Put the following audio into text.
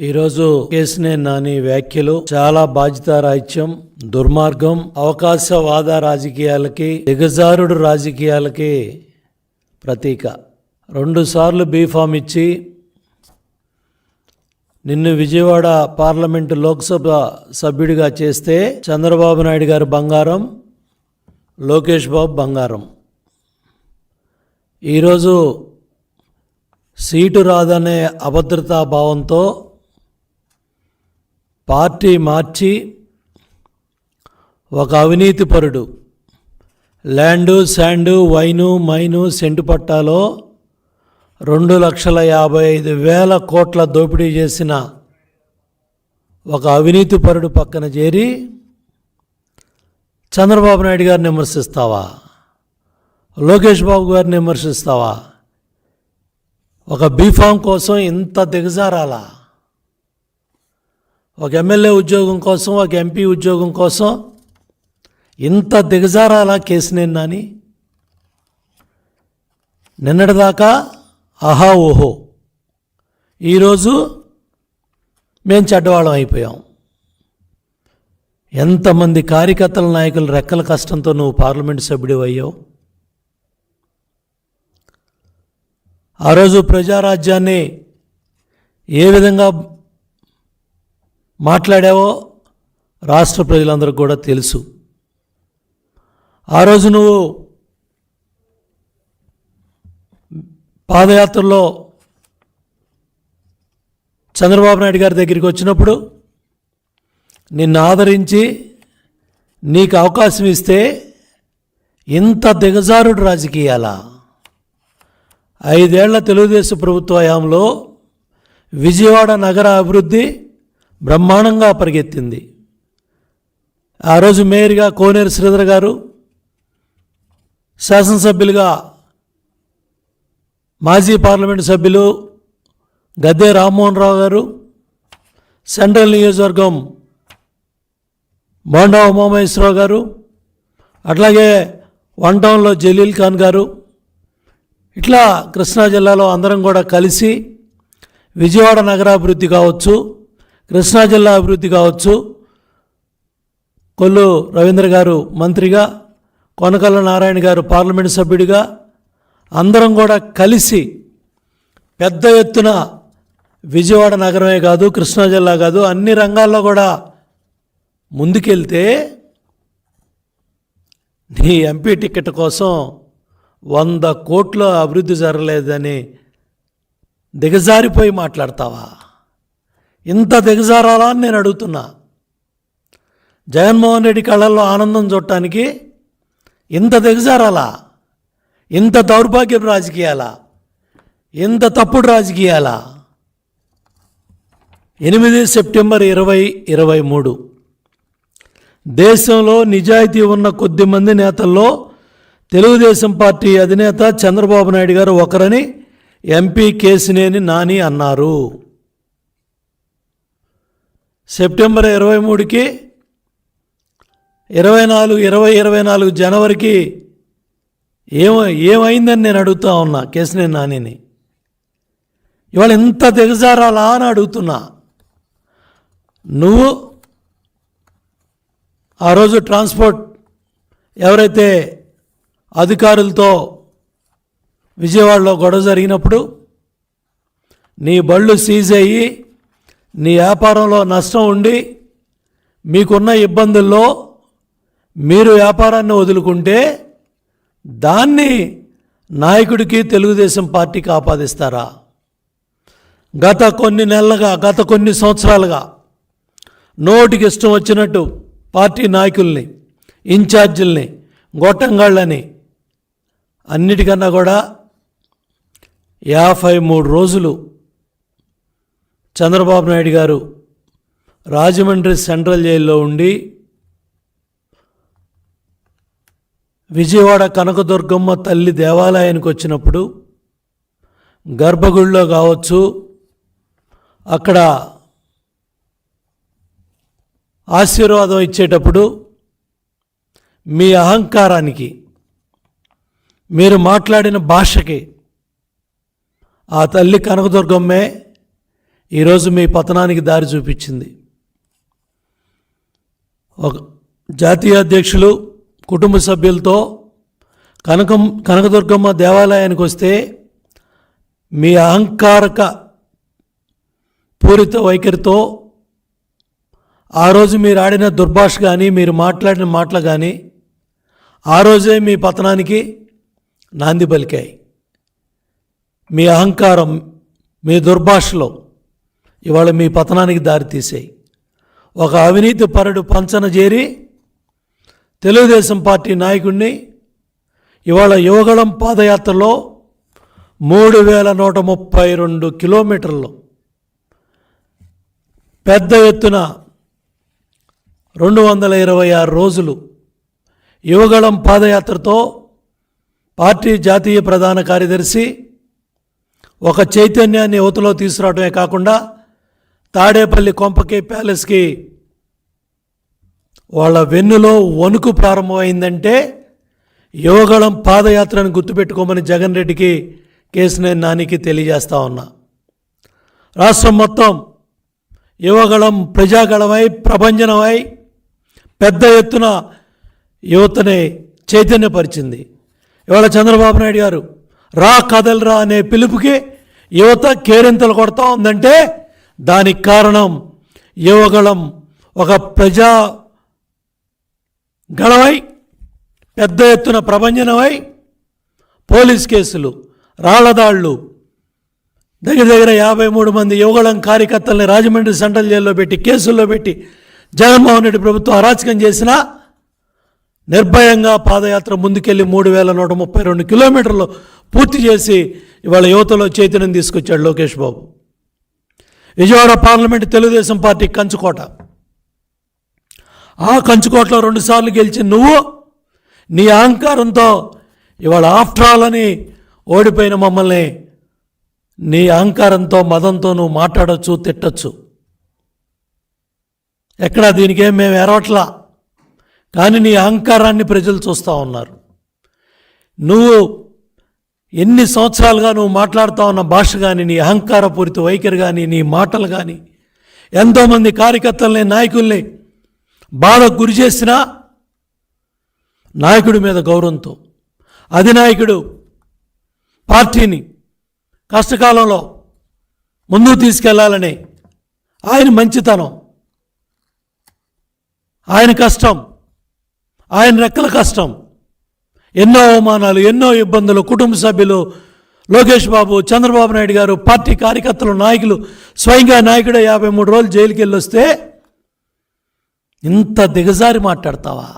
ఈరోజు కేసునే నాని వ్యాఖ్యలు చాలా బాధ్యతారాహిత్యం దుర్మార్గం అవకాశవాద రాజకీయాలకి దిగజారుడు రాజకీయాలకి ప్రతీక. రెండుసార్లు బీఫామ్ ఇచ్చి నిన్ను విజయవాడ పార్లమెంటు లోక్సభ సభ్యుడిగా చేస్తే చంద్రబాబు నాయుడు గారు బంగారం లోకేష్ బాబు బంగారం. ఈరోజు సీటు రాదనే అభద్రతా భావంతో పార్టీ మార్చి ఒక అవినీతిపరుడు land sand wine mine cent పట్టాలో రెండు లక్షల యాభై ఐదు వేల కోట్ల దోపిడీ చేసిన ఒక అవినీతిపరుడు పక్కన చేరి చంద్రబాబు నాయుడు గారిని విమర్శిస్తావా? లోకేష్ బాబు గారిని విమర్శిస్తావా? ఒక బీఫామ్ కోసం ఇంత దిగజారాలా? ఒక ఎమ్మెల్యే ఉద్యోగం కోసం ఒక ఎంపీ ఉద్యోగం కోసం ఇంత దిగజారాలా కేసు నేను నాని. నిన్నటిదాకా ఆహా ఓహో. ఈరోజు మేము చెడ్డవాళ్ళం అయిపోయాం. ఎంతమంది కార్యకర్తల నాయకులు రెక్కల కష్టంతో నువ్వు పార్లమెంటు సభ్యుడు అయ్యావు? ఆ రోజు ప్రజారాజ్యాన్ని ఏ విధంగా మాట్లాడావో రాష్ట్ర ప్రజలందరికీ కూడా తెలుసు. ఆ రోజు నువ్వు పాదయాత్రలో చంద్రబాబు నాయుడు గారి దగ్గరికి వచ్చినప్పుడు నిన్ను ఆదరించి నీకు అవకాశం ఇస్తే ఇంత దిగజారుడు రాజకీయాలా? ఐదేళ్ళ తెలుగుదేశం ప్రభుత్వ హయాంలో విజయవాడ నగర అభివృద్ధి బ్రహ్మాండంగా పరిగెత్తింది. ఆ రోజు మేయర్గా కోనేరు శ్రీధర్ గారు శాసనసభ్యులుగా మాజీ పార్లమెంటు సభ్యులు గద్దె రామ్మోహన్ రావు గారు సెంట్రల్ నియోజకవర్గం బోండా ఉమామహేశ్వరరావు గారు అట్లాగే వన్ టౌన్లో జలీల్ ఖాన్ గారు ఇట్లా కృష్ణా జిల్లాలో అందరం కూడా కలిసి విజయవాడ నగరాభివృద్ధి కావచ్చు. కృష్ణా జిల్లా అభివృద్ధి కావచ్చు. కొల్లు రవీంద్ర గారు మంత్రిగా కొనకల్ల నారాయణ గారు పార్లమెంటు సభ్యుడిగా అందరం కూడా కలిసి పెద్ద ఎత్తున విజయవాడ నగరమే కాదు కృష్ణా జిల్లా కాదు అన్ని రంగాల్లో కూడా ముందుకెళ్తే నీ ఎంపీ టికెట్ కోసం వంద కోట్ల అభివృద్ధి జరగలేదని దిగజారిపోయి మాట్లాడతావా? ఇంత దిగజారాలా అని నేను అడుగుతున్నా. జగన్మోహన్ రెడ్డి కళ్ళల్లో ఆనందం చూడటానికి ఇంత దిగజారాలా? ఇంత దౌర్భాగ్యపు రాజకీయాలా? ఇంత తప్పుడు రాజకీయాలా? ఎనిమిది సెప్టెంబర్ ఇరవై ఇరవై మూడు. దేశంలో నిజాయితీ ఉన్న కొద్ది మంది నేతల్లో తెలుగుదేశం పార్టీ అధినేత చంద్రబాబు నాయుడు గారు ఒకరని ఎంపీ కేసినేని నాని అన్నారు. సెప్టెంబర్ ఇరవై మూడుకి ఇరవై నాలుగు ఇరవై ఇరవై నాలుగు జనవరికి ఏమ ఏమైందని నేను అడుగుతా ఉన్నా కేసినేని నానిని. ఇవాళ ఎంత దిగజారాలా అని అడుగుతున్నా. నువ్వు ఆ రోజు ట్రాన్స్పోర్ట్ ఎవరైతే అధికారులతో విజయవాడలో గొడవ జరిగినప్పుడు నీ బళ్ళు సీజ్ అయ్యి నీ వ్యాపారంలో నష్టం ఉండి మీకున్న ఇబ్బందుల్లో మీరు వ్యాపారాన్ని వదులుకుంటే దాన్ని నాయకుడికి తెలుగుదేశం పార్టీకి ఆపాదిస్తారా? గత కొన్ని నెలలుగా గత కొన్ని సంవత్సరాలుగా నోటికి ఇష్టం వచ్చినట్టు పార్టీ నాయకుల్ని ఇన్ఛార్జీల్ని గొట్టంగాళ్ళని అన్నిటికన్నా కూడా యాభై మూడు రోజులు చంద్రబాబు నాయుడు గారు రాజమండ్రి సెంట్రల్ జైల్లో ఉండి విజయవాడ కనకదుర్గమ్మ తల్లి దేవాలయానికి వచ్చినప్పుడు గర్భగుడిలో కావచ్చు అక్కడ ఆశీర్వాదం ఇచ్చేటప్పుడు మీ అహంకారానికి మీరు మాట్లాడిన భాషకి ఆ తల్లి కనకదుర్గమ్మే ఈరోజు మీ పతనానికి దారి చూపించింది. ఒక జాతీయ అధ్యక్షులు కుటుంబ సభ్యులతో కనకం కనకదుర్గమ్మ దేవాలయానికి వస్తే మీ అహంకారక పూరిత వైఖరితో ఆ రోజు మీరు ఆడిన దుర్భాష కానీ మీరు మాట్లాడిన మాటలు కానీ ఆ రోజే మీ పతనానికి నాంది పలికాయి. మీ అహంకారం మీ దుర్భాషలో ఇవాళ మీ పతనానికి దారితీసాయి ఒక అవినీతి పరుడు పంచన చేరి తెలుగుదేశం పార్టీ నాయకుడిని ఇవాళ యువగళం పాదయాత్రలో మూడు వేల నూట ముప్పై రెండు కిలోమీటర్లు పెద్ద ఎత్తున రెండు వందల ఇరవై ఆరు రోజులు యువగళం పాదయాత్రతో పార్టీ జాతీయ ప్రధాన కార్యదర్శి ఒక చైతన్యాన్ని యువతలో తీసుకురావడమే కాకుండా తాడేపల్లి కొంపకి ప్యాలెస్కి వాళ్ళ వెన్నులో వణుకు ప్రారంభమైందంటే యువగళం పాదయాత్రను గుర్తుపెట్టుకోమని జగన్ రెడ్డికి కేసినేని నానికి తెలియజేస్తా ఉన్నా. రాష్ట్రం మొత్తం యువగళం ప్రజాగళమై ప్రభంజనమై పెద్ద ఎత్తున యువతని చైతన్యపరిచింది. ఇవాళ చంద్రబాబు నాయుడు గారు రా కదలరా అనే పిలుపుకి యువత కేరింతలు కొడతా ఉందంటే దానికి కారణం యువగళం ఒక ప్రజా గళమై పెద్ద ఎత్తున ప్రభంజనమై పోలీస్ కేసులు రాళ్ళదాళ్ళు. దగ్గర దగ్గర యాభై మూడు మంది యువగళం కార్యకర్తల్ని రాజమండ్రి సెంట్రల్ జైల్లో పెట్టి కేసుల్లో పెట్టి జగన్మోహన్ రెడ్డి ప్రభుత్వం అరాచకం చేసినా నిర్భయంగా పాదయాత్ర ముందుకెళ్ళి మూడు వేల నూట ముప్పై రెండు కిలోమీటర్లు పూర్తి చేసి ఇవాళ యువతలో చైతన్యం తీసుకొచ్చాడు లోకేష్ బాబు. విజయవాడ పార్లమెంట్ తెలుగుదేశం పార్టీ కంచుకోట. ఆ కంచుకోటలో రెండుసార్లు గెలిచి నువ్వు నీ అహంకారంతో ఇవాళ ఆఫ్టర్ ఆల్ అని ఓడిపోయిన మమ్మల్ని నీ అహంకారంతో మదంతో నువ్వు మాట్లాడచ్చు తిట్టచ్చు. ఎక్కడ దీనికేం మేము ఎరవట్లా కానీ నీ అహంకారాన్ని ప్రజలు చూస్తూ ఉన్నారు. నువ్వు ఎన్ని సంవత్సరాలుగా నువ్వు మాట్లాడుతూ ఉన్న భాష కానీ నీ అహంకారపూరిత వైఖరి కానీ నీ మాటలు కానీ ఎంతోమంది కార్యకర్తల్ని నాయకుల్ని బాధకు గురి చేసినా నాయకుడి మీద గౌరవంతో అధినాయకుడు పార్టీని కష్టకాలంలో ముందుకు తీసుకెళ్ళాలని ఆయన మంచితనం ఆయన కష్టం ఆయన రెక్కల కష్టం ఎన్నో అవమానాలు ఎన్నో ఇబ్బందులు కుటుంబ సభ్యులు లోకేష్ బాబు చంద్రబాబు నాయుడు గారు పార్టీ కార్యకర్తలు నాయకులు స్వయంగా నాయకుడే యాభై మూడు రోజులు జైలుకి వెళ్ళొస్తే ఇంత దిగజారి మాట్లాడతావా?